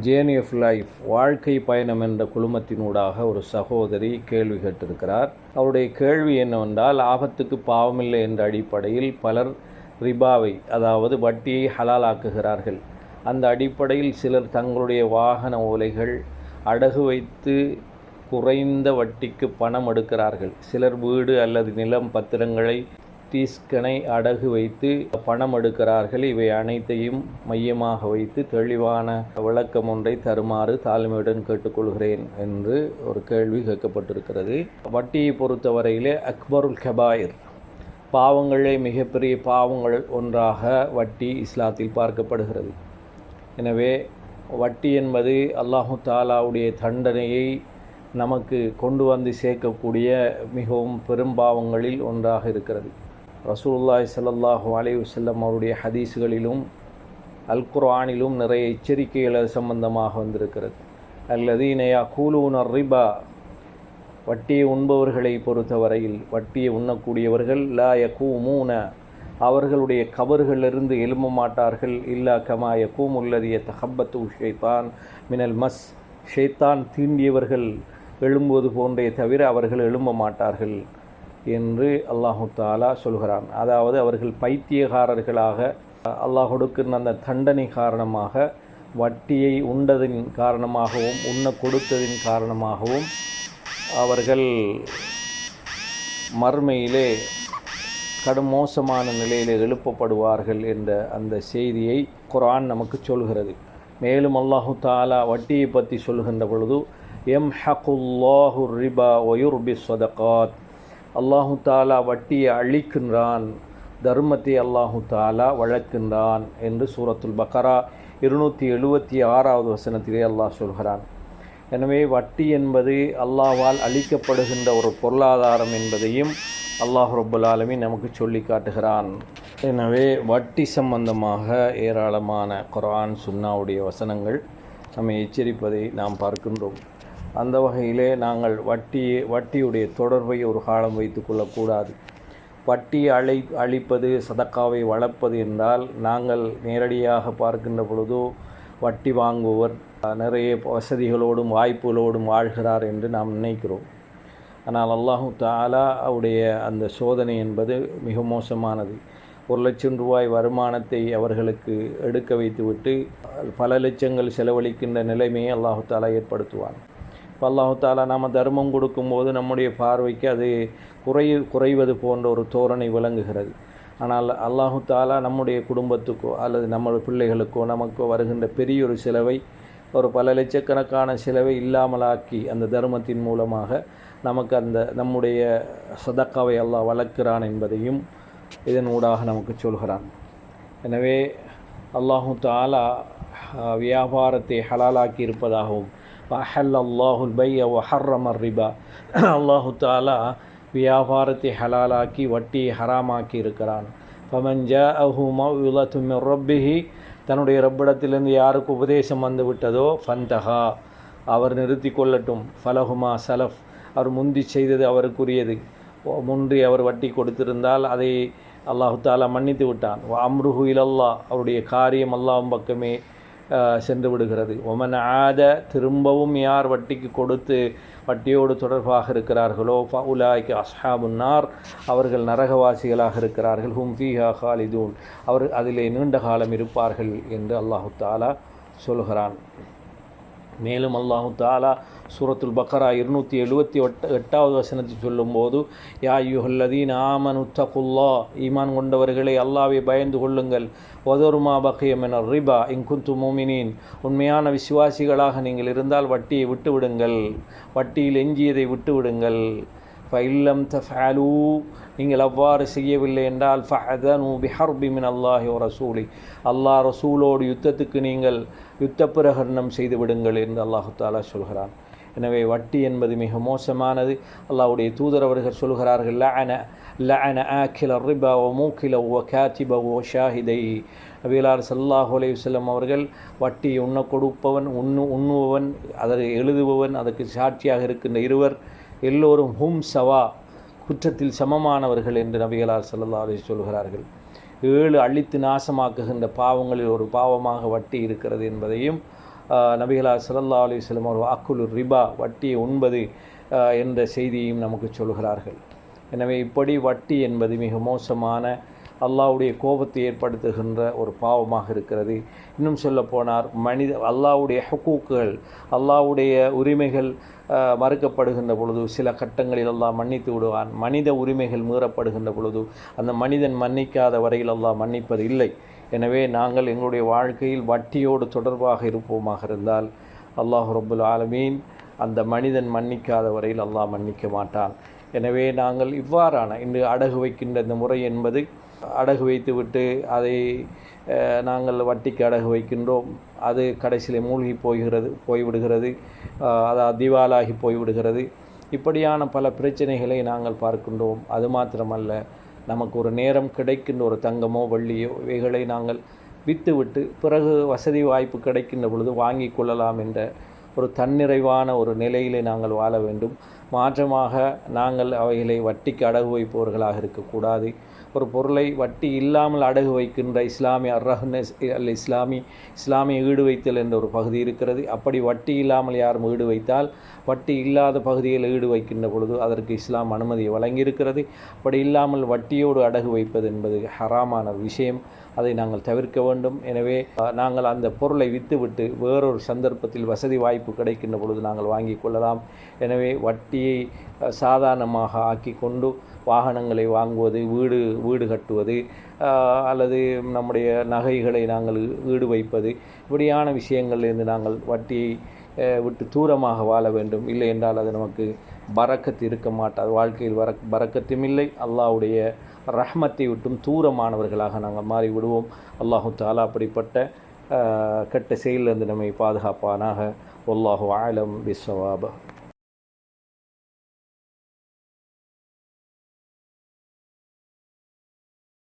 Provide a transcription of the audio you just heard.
Journey of life வாழ்க்கை பயணம் என்ற குழுமத்தினூடாக ஒரு சகோதரி கேள்வி கேட்டிருக்கிறார். அவருடைய கேள்வி என்னவென்றால் ஆபத்துக்கு பாவமில்லை என்ற அடிப்படையில் பலர் ரிபாவை அதாவது வட்டியை ஹலாலாக்குகிறார்கள். அந்த அடிப்படையில் சிலர் தங்களுடைய வாகன ஓலைகள் அடகு வைத்து குறைந்த வட்டிக்கு பணம் எடுக்கிறார்கள். சிலர் வீடு அல்லது நிலம் பத்திரங்களை டீஸ்கனை அடகு வைத்து பணம் எடுக்கிறார்கள். இவை அனைத்தையும் மையமாக வைத்து தெளிவான விளக்கம் ஒன்றை தருமாறு தாழ்மையுடன் கேட்டுக்கொள்கிறேன் என்று ஒரு கேள்வி கேட்கப்பட்டிருக்கிறது. வட்டியை பொறுத்தவரையிலே அக்பருல் கபாயிர் பாவங்களே மிகப்பெரிய பாவங்கள் ஒன்றாக வட்டி இஸ்லாத்தில் பார்க்கப்படுகிறது. எனவே வட்டி என்பது அல்லாஹு தாலாவுடைய தண்டனையை நமக்கு கொண்டு வந்து சேர்க்கக்கூடிய மிகவும் பெரும்பாவங்களில் ஒன்றாக இருக்கிறது. ரசூலுல்லாய் ஸல்லல்லாஹு அலைஹி அவருடைய ஹதீஸுகளிலும் அல் குர்ஆனிலும் நிறைய எச்சரிக்கைகள் அது சம்பந்தமாக வந்திருக்கிறது. அல்லதீன கூலூனர் ரிபா வட்டியை உண்பவர்களை பொறுத்தவரையில் வட்டியை உண்ணக்கூடியவர்கள் லா யகூமூன அவர்களுடைய கபர்களிலிருந்து எழும்ப மாட்டார்கள் இல்லா கமா யகூம் உள்ளதிய தஹப்பத்து ஷைத்தான் மினல் மஸ் ஷைத்தான் தீண்டியவர்கள் எழும்புவது போன்றே தவிர அவர்கள் எழும்ப மாட்டார்கள். என்று அல்லாஹு தாலா சொல்கிறான். அதாவது அவர்கள் பைத்தியகாரர்களாக அல்லாஹ் கொடுக்கிற அந்த தண்டனை காரணமாக வட்டியை உண்டதின் காரணமாகவும் உண்ண கொடுத்ததின் காரணமாகவும் அவர்கள் மர்மையிலே கடும் மோசமான நிலையில் எழுப்பப்படுவார்கள் என்ற அந்த செய்தியை குரான் நமக்கு சொல்கிறது. மேலும் அல்லாஹு தாலா வட்டியை பற்றி சொல்கின்ற பொழுது எம் ஹகுல்லாஹு ரிபா ஒயுர்பி சொதகாத் அல்லாஹு தாலா வட்டியை அழிக்கின்றான். தர்மத்தை அல்லாஹு தாலா வழக்கின்றான் என்று சூரத்துல் பக்கரா இருநூற்றி எழுபத்தி ஆறாவது வசனத்திலே அல்லாஹ் சொல்கிறான். எனவே வட்டி என்பது அல்லாவால் அளிக்கப்படுகின்ற ஒரு பொருளாதாரம் என்பதையும் அல்லாஹ் ரப்புல் ஆலமீன் நமக்கு சொல்லி காட்டுகிறான். எனவே வட்டி சம்பந்தமாக ஏராளமான குரான் சுன்னாவுடைய வசனங்கள் நம்மை எச்சரிப்பதை நாம் பார்க்கின்றோம். அந்த வகையிலே நாங்கள் வட்டி வட்டியுடைய தொடர்பை ஒரு காலம் வைத்து கொள்ளக்கூடாது. வட்டி அழை அழிப்பது சதக்காவை வளர்ப்பது என்றால் நாங்கள் நேரடியாக பார்க்கின்ற பொழுதோ வட்டி வாங்குபவர் நிறைய வசதிகளோடும் வாய்ப்புகளோடும் வாழ்கிறார் என்று நாம் நினைக்கிறோம். ஆனால் அல்லாஹு தாலா அவருடைய அந்த சோதனை என்பது மிக மோசமானது. ஒரு லட்சம் ரூபாய் வருமானத்தை அவர்களுக்கு எடுக்க வைத்துவிட்டு பல லட்சங்கள் செலவழிக்கின்ற நிலைமையை அல்லாஹு தாலா ஏற்படுத்துவான். இப்போ அல்லாஹு தாலா நாம் தர்மம் கொடுக்கும்போது நம்முடைய பார்வைக்கு அது குறை குறைவது போன்ற ஒரு தோரணை விளங்குகிறது. ஆனால் அல்லாஹு தாலா நம்முடைய குடும்பத்துக்கோ அல்லது நம்ம பிள்ளைகளுக்கோ நமக்கோ வருகின்ற பெரிய ஒரு செலவை ஒரு பல லட்சக்கணக்கான செலவை இல்லாமலாக்கி அந்த தர்மத்தின் மூலமாக நமக்கு அந்த நம்முடைய சதக்காவை அல்லாஹ் வளர்க்கிறான் என்பதையும் இதன் ஊடாக நமக்கு சொல்கிறான். எனவே அல்லாஹு தாலா வியாபாரத்தை ஹலாலாக்கி இருப்பதாகவும் அஹல் அல்லாஹுல் பை ஹர்ரமர் ரிபா அல்லாஹு தாலா வியாபாரத்தை ஹலாலாக்கி வட்டியை ஹராமாக்கி இருக்கிறான் பமஞ்சா அஹு மவுலத்து ரப்பிஹி தன்னுடைய ரப்பிடத்திலிருந்து யாருக்கு உபதேசம் வந்து விட்டதோ ஃபந்தஹா அவர் நிறுத்தி கொள்ளட்டும் ஃபலஹுமா சலஃப் அவர் முந்தி செய்தது அவருக்குரியது முன்றி அவர் வட்டி கொடுத்திருந்தால் அதை அல்லாஹு தாலா மன்னித்து விட்டான் அம்ருஹு இலல்லா அவருடைய காரியம் அல்லாஹும் பக்கமே சென்று விடுகிறது. ஒமன் ஆத திரும்பவும் யார் வட்டிக்கு கொடுத்து வட்டியோடு தொடர்பாக இருக்கிறார்களோ ஃபவுலாய்க்கு அஸ்ஹாபுன்னார் அவர்கள் நரகவாசிகளாக இருக்கிறார்கள். ஹும் ஃபீஹா ஹாலிதூன். அவர் அதிலே நீண்ட காலம் இருப்பார்கள் என்று அல்லாஹு தாலா சொல்கிறான். மேலும் அல்லாஹு தாலா சூரத்துல் பக்கரா இருநூற்றி எழுபத்தி எட்டு எட்டாவது வசனத்தை சொல்லும்போது யா யுஹல்லதீன் ஆமன் உத்தகுல்லா ஈமான் கொண்டவர்களை அல்லாவை பயந்து கொள்ளுங்கள். ஒதொருமா பக்கியம் என ரிபா. இங்குந்து மோமினின். உண்மையான விசுவாசிகளாக நீங்கள் இருந்தால் வட்டியை விட்டுவிடுங்கள். வட்டியில் எஞ்சியதை விட்டுவிடுங்கள். ஃபைல்லம் தஃபாலூ நீங்கள் அவ்வாறு செய்யவில்லை என்றால் ஃபஹதனு பிஹர்பி மின் அல்லாஹி ரசூலி. அல்லாஹ் ரசூலோடு யுத்தத்துக்கு நீங்கள் யுத்த பிரகரணம் செய்து விடுங்கள் என்று அல்லாஹு தாலா சொல்கிறான். எனவே வட்டி என்பது மிக மோசமானது. அல்லாஹ்வுடைய தூதர் அவர்கள் சொல்கிறார்கள் லஅன லஅன ஆக்கில ரிபா ஓ மூக்கில ஓ காத்திப ஓ ஷாஹிதை. அபிலார் சல்லாஹூ அலைஹி அவர்கள் வட்டி உண்ண கொடுப்பவன் உண்ணு உண்ணுபவன் அதற்கு எழுதுபவன் அதற்கு சாட்சியாக இருக்கின்ற இருவர் எல்லோரும் ஹும் சவா குற்றத்தில் சமமானவர்கள் என்று நபிகளார் சல்லா அலி சொல்கிறார்கள். ஏழு அழித்து நாசமாக்குகின்ற பாவங்களில் ஒரு பாவமாக வட்டி இருக்கிறது என்பதையும் நபிகளா ஸல்லல்லாஹு அலைஹி ஒரு அவர்கள் அக்குலு ரிபா வட்டியை உண்பது என்ற செய்தியையும் நமக்கு சொல்கிறார்கள். எனவே இப்படி வட்டி என்பது மிக மோசமான அல்லாவுடைய கோபத்தை ஏற்படுத்துகின்ற ஒரு பாவமாக இருக்கிறது. இன்னும் சொல்ல போனார் மனித அல்லாஹ்வுடைய ஹக்கூக்குகள் அல்லாஹ்வுடைய உரிமைகள் மறுக்கப்படுகின்ற பொழுது சில கட்டங்களில் எல்லாம் மன்னித்து விடுவான். மனித உரிமைகள் மீறப்படுகின்ற பொழுது அந்த மனிதன் மன்னிக்காத வரையில் எல்லாம் மன்னிப்பது இல்லை. எனவே நாங்கள் எங்களுடைய வாழ்க்கையில் வட்டியோடு தொடர்பாக இருப்போமாக இருந்தால் அல்லாஹ் ரபுல் ஆலமீன் அந்த மனிதன் மன்னிக்காத வரையில் அல்லாஹ் மன்னிக்க மாட்டான். எனவே நாங்கள் இவ்வாறான இன்று அடகு வைக்கின்ற இந்த முறை என்பது அடகு வைத்துவிட்டு அதை நாங்கள் வட்டிக்கு அடகு வைக்கின்றோம். அது கடைசியில் மூழ்கி போகிறது போய்விடுகிறது. அது திவாலாகி போய்விடுகிறது. இப்படியான பல பிரச்சனைகளை நாங்கள் பார்க்கின்றோம். அது மாத்திரமல்ல நமக்கு ஒரு நேரம் கிடைக்கின்ற ஒரு தங்கமோ வெள்ளியோ இவைகளை நாங்கள் விற்றுவிட்டு பிறகு வசதி வாய்ப்பு கிடைக்கின்ற பொழுது வாங்கி கொள்ளலாம் என்ற ஒரு தன்னிறைவான ஒரு நிலையிலே நாங்கள் வாழ வேண்டும். மாற்றமாக நாங்கள் அவைகளை வட்டிக்கு அடகு வைப்பவர்களாக இருக்கக்கூடாது. ஒரு பொருளை வட்டி இல்லாமல் அடகு வைக்கின்ற இஸ்லாமிய அர்ரஹ்னஸ் அல் இஸ்லாமி இஸ்லாமிய ஈடு வைத்தல் என்ற ஒரு பகுதி இருக்கிறது. அப்படி வட்டி இல்லாமல் யாரும் ஈடு வைத்தால் வட்டி இல்லாத பகுதியில் ஈடு வைக்கின்ற பொழுது அதற்கு இஸ்லாம் அனுமதியை வழங்கியிருக்கிறது. அப்படி இல்லாமல் வட்டியோடு அடகு வைப்பது என்பது ஹராமான விஷயம். அதை நாங்கள் தவிர்க்க வேண்டும். எனவே நாங்கள் அந்த பொருளை விற்றுவிட்டு வேறொரு சந்தர்ப்பத்தில் வசதி வாய்ப்பு கிடைக்கின்ற பொழுது நாங்கள் வாங்கி கொள்ளலாம். எனவே வட்டியை சாதாரணமாக ஆக்கி கொண்டு வாகனங்களை வாங்குவது வீடு வீடு கட்டுவது அல்லது நம்முடைய நகைகளை நாங்கள் ஈடு வைப்பது இப்படியான விஷயங்களிலிருந்து நாங்கள் வட்டியை விட்டு தூரமாக வாழ வேண்டும். இல்லை என்றால் அது நமக்கு பறக்கத்து இருக்க மாட்டாது. வாழ்க்கையில் வர பறக்கத்தும் இல்லை. அல்லாஹ்வுடைய ரஹ்மத்தை விட்டும் தூரமானவர்களாக நாங்கள் மாறி விடுவோம் அல்லாஹு தாலா அப்படிப்பட்ட கெட்ட செயலிலிருந்து நம்மை பாதுகாப்பானாக. ஒல்லாஹு ஆலம் விஸ்வபாபா